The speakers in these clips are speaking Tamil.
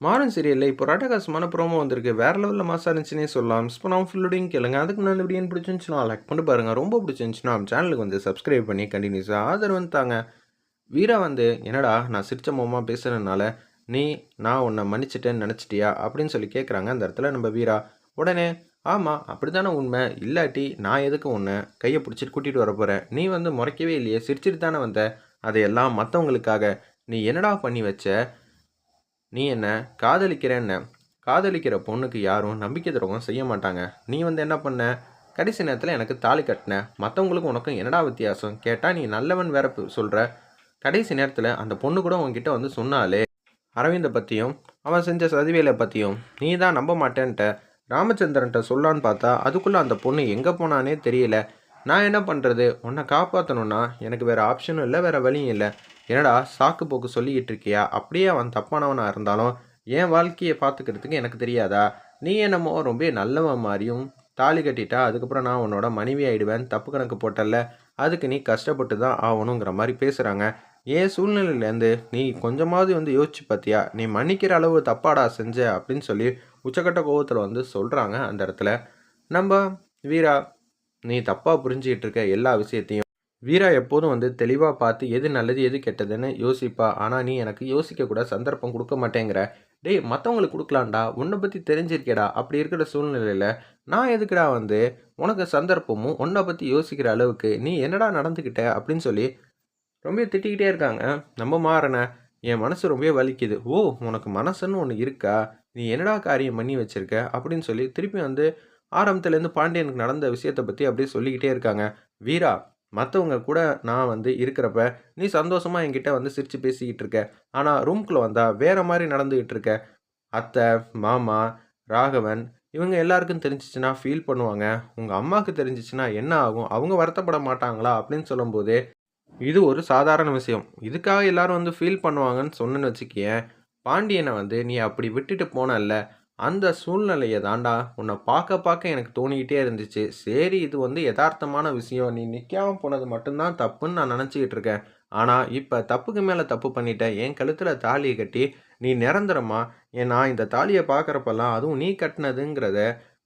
மாறன் சீரியலில் இப்போ ராட்டகாசமான ப்ரோமோ வந்திருக்கு. வேற லெவலில் மாஸா இருந்துச்சுன்னே சொல்லலாம். மிஸ் நான் ஃபுல்லோடையும் கேளுங்க. அதுக்கு முன்னாடி இந்த வீடியோ பிடிச்சிருந்துச்சுன்னா லைக் பண்ணி பாருங்கள் ரொம்ப பிடிச்சிருந்துச்சுன்னா நம்ம சேனலுக்கு வந்து சப்ஸ்கிரைப் பண்ணி கண்டினியூஸாக ஆதரவு வந்து தாங்க. வீரா வந்து என்னடா நான் சிரிச்ச முகமா பேசுறதுனால நீ நான் உன்னை மன்னிச்சிட்டேன்னு நினச்சிட்டியா அப்படின்னு சொல்லி கேட்குறாங்க அந்த இடத்துல நம்ம வீரா. உடனே ஆமாம் அப்படி தானே உண்மை இல்லாட்டி நான் எதுக்கு உன்னை கையை பிடிச்சிட்டு கூட்டிகிட்டு வர போகிறேன் நீ வந்து முறைக்கவே இல்லையே சிரிச்சிட்டு தானே வந்த அதையெல்லாம் மற்றவங்களுக்காக நீ என்னடா பண்ணி வச்ச நீ என்ன? காதலிக்கிறேன்ன. காதலிக்கிற பொண்ணுக்கு யாரும் நம்பிக்கை துரோகம் செய்ய மாட்டாங்க. நீ வந்து என்ன பண்ண? கடைசி நேரத்தில் எனக்கு தாலி கட்டின. மற்றவங்களுக்கும் உனக்கும் என்னடா வித்தியாசம்? கேட்டால் நீ நல்லவன் வேற சொல்கிற கடைசி நேரத்தில் அந்த பொண்ணு கூட உங்ககிட்ட வந்து சொன்னாலே அரவிந்தை பற்றியும் அவன் செஞ்ச சதிவேலை பற்றியும் நீ தான் நம்ப மாட்டேன்ட்ட. ராமச்சந்திரன்ட்ட சொல்லான்னு பார்த்தா அதுக்குள்ளே அந்த பொண்ணு எங்கே போனானே தெரியல. நான் என்ன பண்ணுறது உன்னை காப்பாற்றணும்னா எனக்கு வேறு ஆப்ஷனும் இல்லை வேறு வழியும் இல்லை. என்னடா சாக்கு போக்கு சொல்லிக்கிட்டு இருக்கியா? அப்படியே அவன் தப்பானவனாக இருந்தாலும் என் வாழ்க்கையை பார்த்துக்கிறதுக்கு எனக்கு தெரியாதா? நீ என்னமோ ரொம்ப நல்லவன் மாதிரியும் தாலி கட்டிட்டா அதுக்கப்புறம் நான் உன்னோட மனைவி ஆயிடுவேன் தப்பு கணக்கு போட்டல அதுக்கு நீ கஷ்டப்பட்டு தான் ஆகணுங்கிற மாதிரி பேசுகிறாங்க ஏன் சூழ்நிலையிலேருந்து நீ கொஞ்சமாவது வந்து யோசிச்சு பார்த்தியா நீ மன்னிக்கிற அளவு தப்பாடா செஞ்ச அப்படின்னு சொல்லி உச்சக்கட்ட கோபத்தில் வந்து சொல்கிறாங்க அந்த இடத்துல. நம்ம வீரா நீ தப்பாக புரிஞ்சுக்கிட்டு இருக்க எல்லா விஷயத்தையும் வீரா எப்போதும் வந்து தெளிவாக பார்த்து எது நல்லது எது கெட்டதுன்னு யோசிப்பா. ஆனால் நீ எனக்கு யோசிக்க கூட சந்தர்ப்பம் கொடுக்க மாட்டேங்கிற. டேய் மற்றவங்களுக்கு கொடுக்கலான்டா உன்னை பற்றி தெரிஞ்சிருக்கேடா. அப்படி இருக்கிற சூழ்நிலையில் நான் எதுக்குடா வந்து உனக்கு சந்தர்ப்பமும் உன்னை பற்றி யோசிக்கிற அளவுக்கு நீ என்னடா நடந்துக்கிட்ட அப்படின்னு சொல்லி ரொம்ப திட்டிக்கிட்டே இருக்காங்க. நம்ம மாறன என் மனசு ரொம்ப வலிக்குது. ஓ உனக்கு மனசுன்னு ஒன்று இருக்கா? நீ என்னடா காரியம் பண்ணி வச்சிருக்க? அப்படின்னு சொல்லி திருப்பி வந்து ஆரம்பத்துலேருந்து பாண்டியனுக்கு நடந்த விஷயத்தை பற்றி அப்படியே சொல்லிக்கிட்டே இருக்காங்க. வீரா மற்றவங்க கூட நான் வந்து இருக்கிறப்ப நீ சந்தோஷமாக என்கிட்ட வந்து சிரித்து பேசிக்கிட்டு இருக்க. ஆனால் ரூம்குள்ளே வந்தால் வேறு மாதிரி நடந்துக்கிட்டு இருக்க. அத்தை மாமா ராகவன் இவங்க எல்லாருக்கும் தெரிஞ்சிச்சுன்னா ஃபீல் பண்ணுவாங்க. உங்கள் அம்மாவுக்கு தெரிஞ்சிச்சுன்னா என்ன ஆகும்? அவங்க வருத்தப்பட மாட்டாங்களா? அப்படின்னு சொல்லும்போது இது ஒரு சாதாரண விஷயம். இதுக்காக எல்லாரும் வந்து ஃபீல் பண்ணுவாங்கன்னு சொன்னேன்னு வச்சுக்கியேன் பாண்டியனை வந்து நீ அப்படி விட்டுட்டு போனல்ல. அந்த சூழ்நிலையை தாண்டா உன்னை பார்க்க பார்க்க எனக்கு தோணிக்கிட்டே இருந்துச்சு. சரி இது வந்து யதார்த்தமான விஷயம். நீ நிற்காம போனது மட்டும்தான் தப்புன்னு நான் நினச்சிக்கிட்டு இருக்கேன். ஆனால் இப்போ தப்புக்கு மேலே தப்பு பண்ணிட்டேன் என் கழுத்தில் தாலியை கட்டி நீ நிரந்தரமா ஏன்னா நான் இந்த தாலியை பார்க்குறப்பெல்லாம் அதுவும் நீ கட்டினதுங்கிறத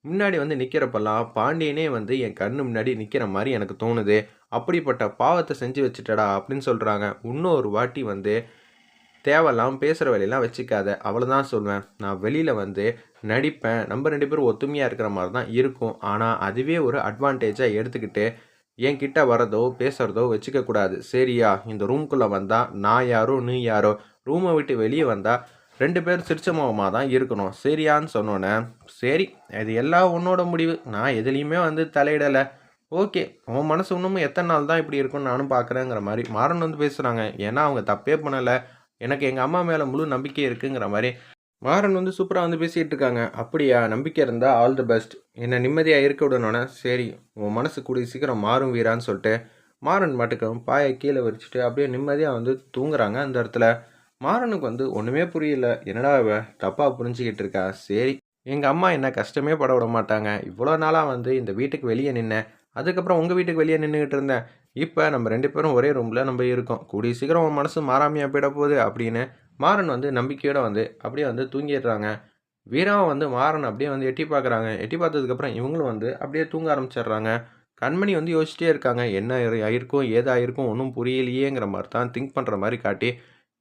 முன்னாடி வந்து நிற்கிறப்பெல்லாம் பாண்டியனே வந்து என் கண்ணு முன்னாடி நிற்கிற மாதிரி எனக்கு தோணுது. அப்படிப்பட்ட பாவத்தை செஞ்சு வச்சுட்டடா அப்படின்னு சொல்கிறாங்க இன்னொரு வாட்டி வந்து தேவையில்லாம் பேசுகிற வேலையெல்லாம் வச்சுக்காத. அவ்வளோதான் சொல்வேன். நான் வெளியில் வந்து நடிப்பேன். நம்ம ரெண்டு பேரும் ஒத்துமையாக இருக்கிற மாதிரி தான் இருக்கும். ஆனால் அதுவே ஒரு அட்வான்டேஜாக எடுத்துக்கிட்டு என் கிட்ட வரதோ பேசுகிறதோ வச்சுக்கக்கூடாது சரியா? இந்த ரூம்குள்ளே வந்தால் நான் யாரோ நீ யாரோ? ரூமை விட்டு வெளியே வந்தால் ரெண்டு பேரும் சிரிச்ச முகமாக தான் இருக்கணும். சரியான்னு சொன்னோன்னே சரி இது எல்லாம் உன்னோட முடிவு. நான் எதுலேயுமே வந்து தலையிடலை. ஓகே உன் மனசு இன்னமும் எத்தனை நாள் தான் இப்படி இருக்கும்னு நானும் பார்க்குறேங்கிற மாதிரி மாறன் வந்து பேசுகிறாங்க ஏன்னா அவங்க தப்பே பண்ணலை. எனக்கு எங்கள் அம்மா மேலே முழு நம்பிக்கை இருக்குங்கிற மாதிரி மாறன் வந்து சூப்பராக வந்து பேசிகிட்டு இருக்காங்க. அப்படியா? நம்பிக்கை இருந்தால் ஆல் தி பெஸ்ட் என்னை நிம்மதியாக இருக்க விடணுன்னே சரி உன் மனசு கூடிய சீக்கிரம் மாறும் வீரான்னு சொல்லிட்டு மாறன் மாட்டுக்கும் பாயை கீழே வச்சுட்டு அப்படியே நிம்மதியாக வந்து தூங்குறாங்க அந்த இடத்துல. மாறனுக்கு வந்து ஒன்றுமே புரியல. என்னடா இவ? தப்பாக புரிஞ்சுக்கிட்டு இருக்கா? சரி எங்கள் அம்மா என்ன கஷ்டமே பட விட மாட்டாங்க. இவ்வளோ நாளாக வந்து இந்த வீட்டுக்கு வெளியே நின்னேன். அதுக்கப்புறம் உங்கள் வீட்டுக்கு வெளியே நின்றுக்கிட்டு இருந்தேன். இப்போ நம்ம ரெண்டு பேரும் ஒரே ரூமில் நம்ம இருக்கோம். கூடிய சீக்கிரம் உன் மனசு மாறாமையாக போயிட போகுது அப்படின்னு மாறன் வந்து நம்பிக்கையோடு வந்து அப்படியே வந்து தூங்கிடுறாங்க. வீராவை வந்து மாறன் அப்படியே வந்து எட்டி பார்க்குறாங்க. எட்டி பார்த்ததுக்கப்புறம் இவங்களும் வந்து அப்படியே தூங்க ஆரம்பிச்சிடுறாங்க. கண்மணி வந்து யோசிச்சிட்டே இருக்காங்க. என்ன ஆயிருக்கும் ஏதாயிருக்கும் ஒன்றும் புரியலையேங்கிற மாதிரி தான் திங்க் பண்ணுற மாதிரி காட்டி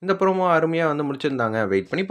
இந்த ப்ரோமோ அருமையாக வந்து முடிச்சிருந்தாங்க. வெயிட் பண்ணி